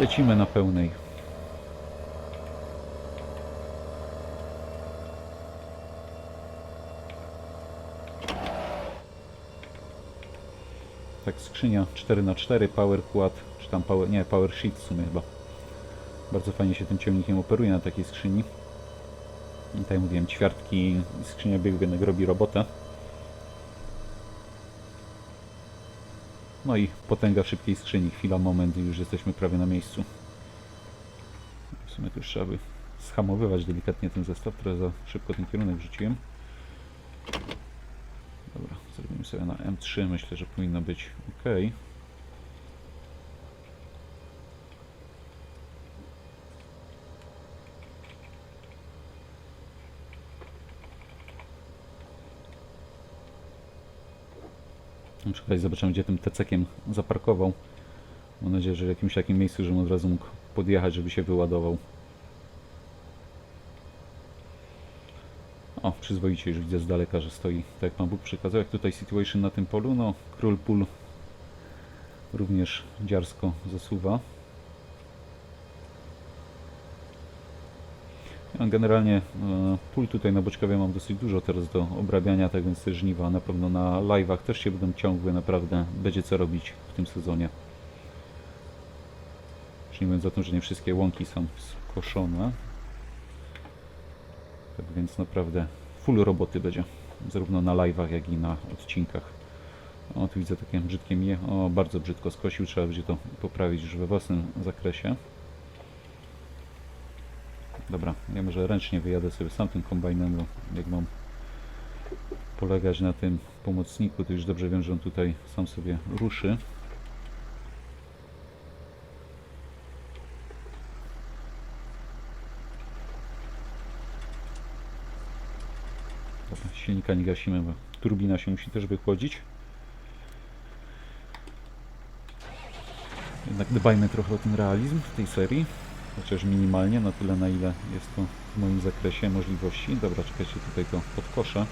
Lecimy na pełnej. Tak, skrzynia 4x4, power quad, czy tam power, nie, power sheet w sumie chyba. Bardzo fajnie się tym ciągnikiem operuje na takiej skrzyni. I tak jak mówiłem, ćwiartki i skrzynia biegłych robi robotę. No i potęga szybkiej skrzyni. Chwila, moment i już jesteśmy prawie na miejscu. W sumie tu już trzeba by schamowywać delikatnie ten zestaw, trochę za szybko ten kierunek wrzuciłem. Dobra, zrobimy sobie na M3, myślę, że powinno być ok. Przykład zobaczymy, gdzie tym tecekiem zaparkował. Mam nadzieję, że w jakimś takim miejscu, żebym od razu mógł podjechać, żeby się wyładował. O, przyzwoicie już widzę z daleka, że stoi tak jak Pan Bóg przykazał. Jak tutaj situation na tym polu, no król pól również dziarsko zasuwa. Generalnie e, pól tutaj na Boczkowie mam dosyć dużo teraz do obrabiania, tak więc te żniwa na pewno na live'ach też się będą ciągły, naprawdę będzie co robić w tym sezonie. Już nie mówiąc o tym, że nie wszystkie łąki są skoszone. Tak więc naprawdę full roboty będzie, zarówno na live'ach, jak i na odcinkach. O, tu widzę takie brzydkie mije. O, bardzo brzydko skosił, trzeba będzie to poprawić już we własnym zakresie. Dobra, ja może ręcznie wyjadę sobie sam tym kombajnem, bo jak mam polegać na tym pomocniku, to już dobrze wiem, że on tutaj sam sobie ruszy. Silnika nie gasimy, bo turbina się musi też wychłodzić. Jednak dbajmy trochę o ten realizm w tej serii chociaż minimalnie, na tyle na ile jest to w moim zakresie możliwości. Dobra, czekajcie, tutaj to podkoszę.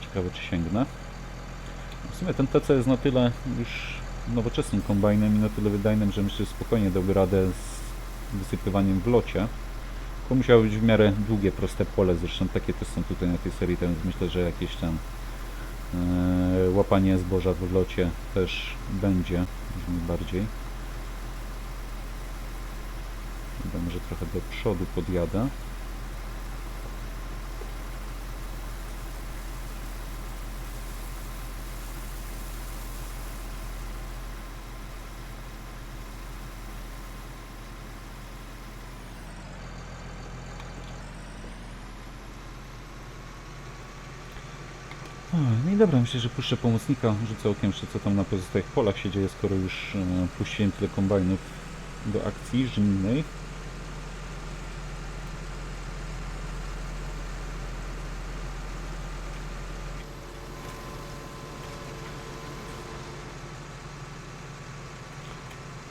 Ciekawe, czy sięgnę. W sumie ten TC jest na tyle już nowoczesnym kombajnem i na tyle wydajnym, że myślę, że spokojnie dałby radę z wysypywaniem w locie. Tylko musiało być w miarę długie, proste pole, zresztą takie też są tutaj na tej serii, więc myślę, że jakieś tam e, łapanie zboża w locie też będzie, jak najbardziej. Chyba może trochę do przodu podjadę. No i dobra, myślę, że puszczę pomocnika, rzucę okiem jeszcze co tam na pozostałych polach się dzieje, skoro już e, puściłem tyle kombajnów do akcji żniwnej.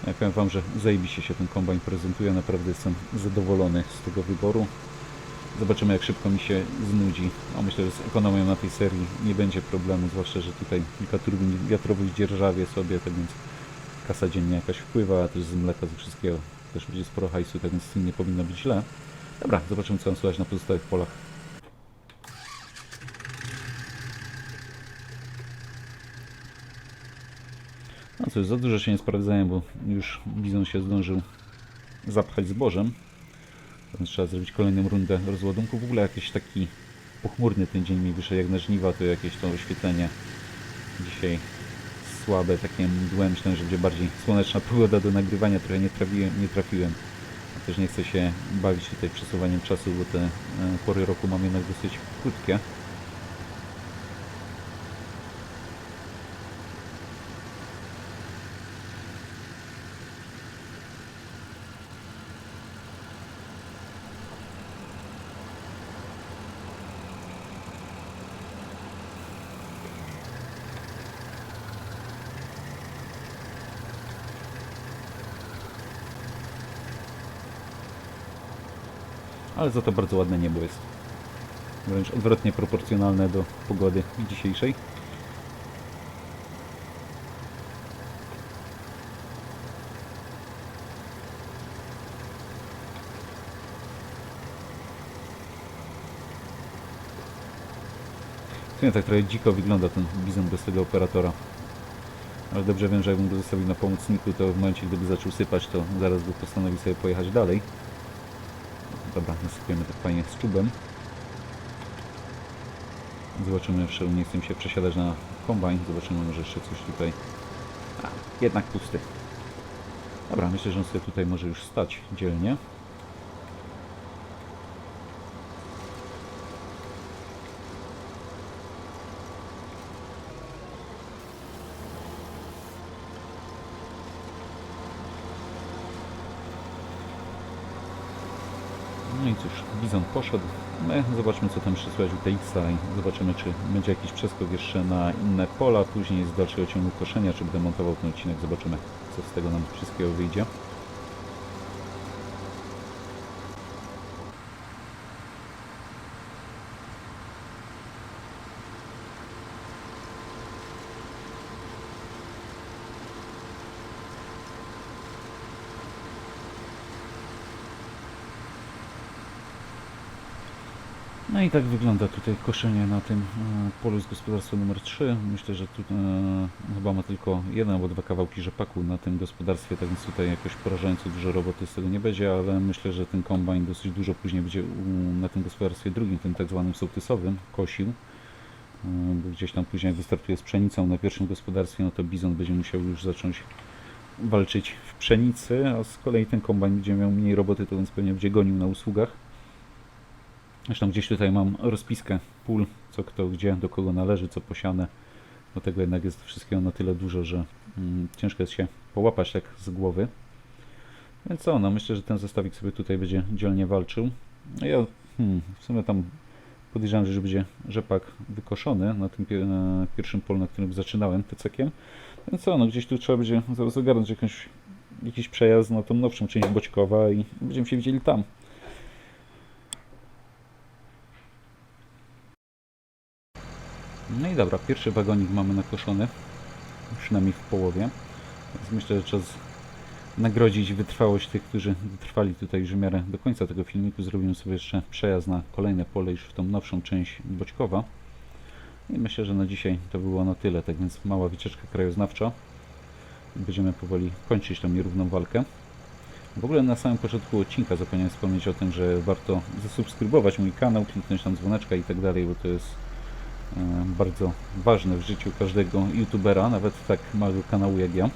Ja powiem Wam, że zajebiście się ten kombajn prezentuje, naprawdę jestem zadowolony z tego wyboru. Zobaczymy jak szybko mi się znudzi. A myślę, że z ekonomią na tej serii nie będzie problemu, zwłaszcza, że tutaj kilka turbin wiatrowych dzierżawie sobie, tak więc kasa dziennie jakaś wpływa, a też z mleka, ze wszystkiego też będzie sporo hajsu, tak więc z tym nie powinno być źle. Dobra, zobaczymy co mam słychać na pozostałych polach. No cóż, za dużo się nie sprawdzają, bo już Bizon się zdążył zapchać zbożem. Więc trzeba zrobić kolejną rundę rozładunku. W ogóle jakiś taki pochmurny ten dzień mi wyszedł jak na żniwa, to jakieś to oświetlenie dzisiaj słabe, takie mdłe. Myślałem, że będzie bardziej słoneczna pogoda do nagrywania, trochę nie trafiłem. Nie trafiłem. A też nie chcę się bawić tutaj przesuwaniem czasu, bo te e, pory roku mam jednak dosyć krótkie. Ale za to bardzo ładne niebo jest. Wręcz odwrotnie proporcjonalne do pogody dzisiejszej. Sumie tak trochę dziko wygląda ten bizon bez tego operatora. Ale dobrze wiem, że jakbym go zostawił na pomocniku, to w momencie, gdyby zaczął sypać, to zaraz by postanowił sobie pojechać dalej. Dobra, nasypiemy tak fajnie z czubem. Zobaczymy jeszcze, nie chcę się przesiadać na kombajn. Zobaczymy, może jeszcze coś tutaj... A, jednak pusty. Dobra, myślę, że on sobie tutaj może już stać dzielnie. No i cóż, Bizon poszedł. My zobaczmy co tam przysłać u TX-a i zobaczymy czy będzie jakiś przeskok jeszcze na inne pola, później z dalszego ciągu koszenia, czy będę montował ten odcinek, zobaczymy co z tego nam wszystkiego wyjdzie. I tak wygląda tutaj koszenie na tym e, polu z gospodarstwa numer 3. Myślę, że tu e, chyba ma tylko jeden albo dwa kawałki rzepaku na tym gospodarstwie, tak więc tutaj jakoś porażająco dużo roboty z tego nie będzie, ale myślę, że ten kombajn dosyć dużo później będzie u, na tym gospodarstwie drugim, tym tak zwanym sołtysowym, kosił. E, Bo gdzieś tam później wystartuje z pszenicą na pierwszym gospodarstwie, no to bizon będzie musiał już zacząć walczyć w pszenicy, a z kolei ten kombajn będzie miał mniej roboty, to więc pewnie będzie gonił na usługach. Zresztą gdzieś tutaj mam rozpiskę pól, co kto gdzie, do kogo należy, co posiane. Do tego jednak jest wszystkiego na tyle dużo, że mm, ciężko jest się połapać tak z głowy. Więc co, no myślę, że ten zestawik sobie tutaj będzie dzielnie walczył. No ja hmm, w sumie tam podejrzewam, że będzie rzepak wykoszony na tym na pierwszym polu, na którym zaczynałem tycekiem. Więc co, no gdzieś tu trzeba będzie zaraz ogarnąć jakąś, jakiś przejazd na tą nowszą część Boćkowa i będziemy się widzieli tam. No i dobra, pierwszy wagonik mamy nakoszony, przynajmniej w połowie. Więc myślę, że czas nagrodzić wytrwałość tych, którzy wytrwali tutaj już w miarę do końca tego filmiku. Zrobimy sobie jeszcze przejazd na kolejne pole, już w tą nowszą część Boćkowa. I myślę, że na dzisiaj to było na tyle, tak więc mała wycieczka krajoznawcza. Będziemy powoli kończyć tą nierówną walkę. W ogóle na samym początku odcinka zapomniałem wspomnieć o tym, że warto zasubskrybować mój kanał, kliknąć tam dzwoneczka i tak dalej, bo to jest bardzo ważne w życiu każdego youtubera, nawet tak małego kanału jak ja.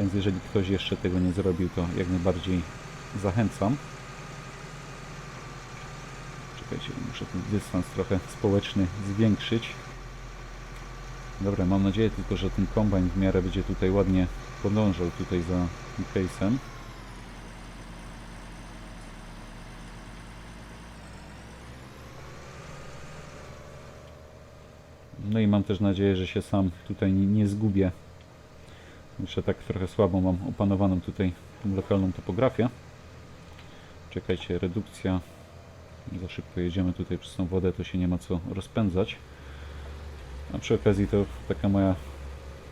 Więc jeżeli ktoś jeszcze tego nie zrobił, to jak najbardziej zachęcam. Czekajcie, muszę ten dystans trochę społeczny zwiększyć. Dobra, mam nadzieję tylko, że ten kombajn w miarę będzie tutaj ładnie podążał tutaj za case'em. No i mam też nadzieję, że się sam tutaj nie, zgubię. Jeszcze tak trochę słabo mam opanowaną tutaj lokalną topografię. Czekajcie, redukcja. Za szybko jedziemy tutaj przez tą wodę, to się nie ma co rozpędzać. A przy okazji to taka moja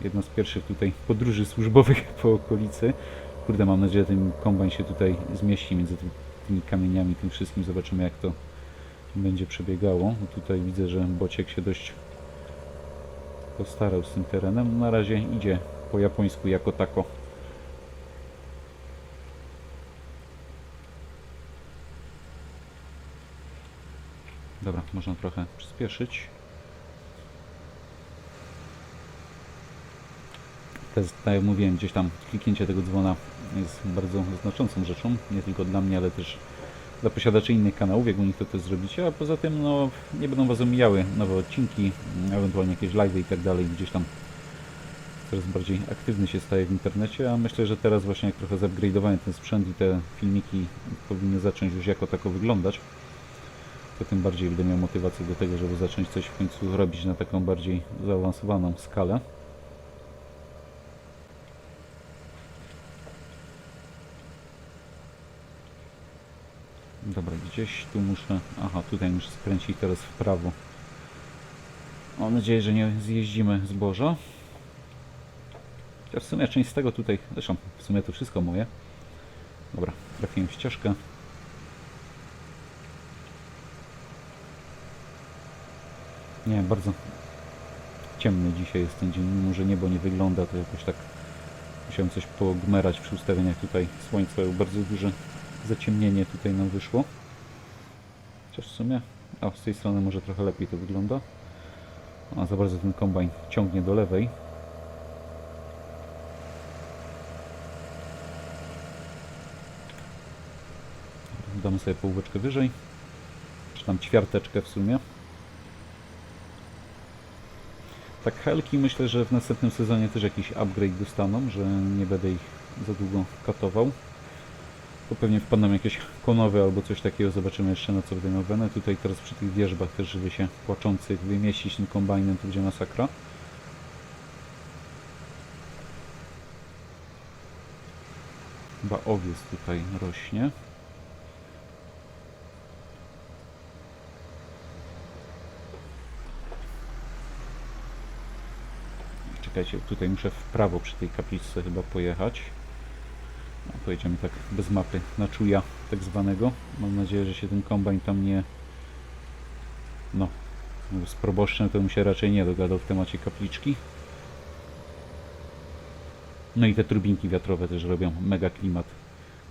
jedna z pierwszych tutaj podróży służbowych po okolicy. Kurde, mam nadzieję, że ten kombajn się tutaj zmieści między tymi, kamieniami, tym wszystkim. Zobaczymy jak to będzie przebiegało. Tutaj widzę, że Bociek się dość postarał z tym terenem. Na razie idzie po japońsku jako tako. Dobra, można trochę przyspieszyć. Jest, tak jak mówiłem, gdzieś tam kliknięcie tego dzwona jest bardzo znaczącą rzeczą, nie tylko dla mnie, ale też dla posiadaczy innych kanałów, jak u nich to też zrobicie, a poza tym no, nie będą Was omijały nowe odcinki, ewentualnie jakieś live i tak dalej, gdzieś tam coraz bardziej aktywny się staje w internecie, a myślę, że teraz właśnie jak trochę zupgrade'owałem ten sprzęt i te filmiki powinny zacząć już jako tako wyglądać, to tym bardziej będę miał motywację do tego, żeby zacząć coś w końcu robić na taką bardziej zaawansowaną skalę. Dobra, gdzieś tu muszę... Aha, tutaj muszę skręcić teraz w prawo. Mam nadzieję, że nie zjeździmy zboża. Chociaż w sumie część z tego tutaj... Zresztą w sumie to wszystko moje. Dobra, trafiłem w ścieżkę. Nie, bardzo ciemny dzisiaj jest ten dzień, mimo że niebo nie wygląda, to jakoś tak musiałem coś pogmerać przy ustawieniach tutaj słońca, bardzo duże zaciemnienie tutaj nam wyszło. Chociaż w sumie, a z tej strony może trochę lepiej to wygląda. A za bardzo ten kombajn ciągnie do lewej. Damy sobie połóweczkę wyżej. Czy tam ćwiarteczkę w sumie. Tak helki myślę, że w następnym sezonie też jakiś upgrade dostaną, że nie będę ich za długo katował. To pewnie wpadną jakieś konowe albo coś takiego, zobaczymy jeszcze na co będę wenę. Tutaj teraz przy tych wierzbach też, żeby się płaczących wymieścić tym kombajnem, to będzie masakra. Chyba owiec tutaj rośnie. Czekajcie, tutaj muszę w prawo przy tej kapliczce chyba pojechać. No, pojedziemy tak bez mapy na czuja tak zwanego. Mam nadzieję, że się ten kombajn tam nie... No, z proboszczem to bym się raczej nie dogadał w temacie kapliczki. No i te turbinki wiatrowe też robią mega klimat.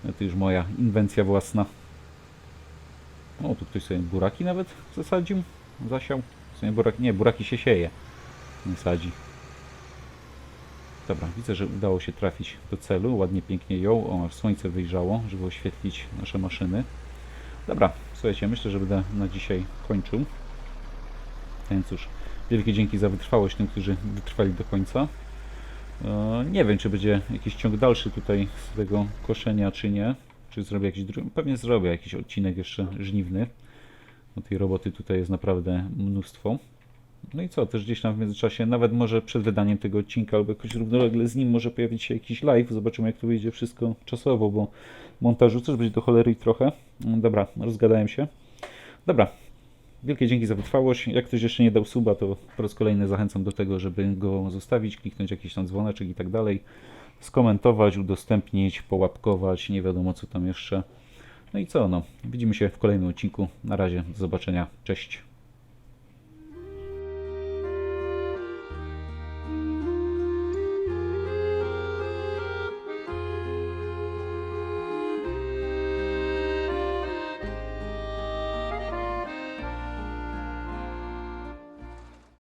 No To już moja inwencja własna. O, tu ktoś sobie buraki nawet zasadził, zasiał. W sumie buraki, nie, buraki się sieje, nie sadzi. Dobra, widzę, że udało się trafić do celu. Ładnie, pięknie ją. O, słońce wyjrzało, żeby oświetlić nasze maszyny. Dobra, słuchajcie, myślę, że będę na dzisiaj kończył. Więc cóż, wielkie dzięki za wytrwałość tym, którzy wytrwali do końca. E, Nie wiem, czy będzie jakiś ciąg dalszy tutaj z tego koszenia, czy nie. Czy zrobię jakiś drugi. Pewnie zrobię jakiś odcinek jeszcze żniwny. Bo tej roboty tutaj jest naprawdę mnóstwo. No i co, też gdzieś tam w międzyczasie, nawet może przed wydaniem tego odcinka albo jakoś równolegle z nim może pojawić się jakiś live. Zobaczymy jak to wyjdzie wszystko czasowo, bo montażu też będzie do cholery i trochę. Mm, Dobra, rozgadałem się. Dobra, wielkie dzięki za wytrwałość. Jak ktoś jeszcze nie dał suba, to po raz kolejny zachęcam do tego, żeby go zostawić, kliknąć jakiś tam dzwoneczek i tak dalej. Skomentować, udostępnić, połapkować, nie wiadomo co tam jeszcze. No i co, no, widzimy się w kolejnym odcinku. Na razie, do zobaczenia, cześć.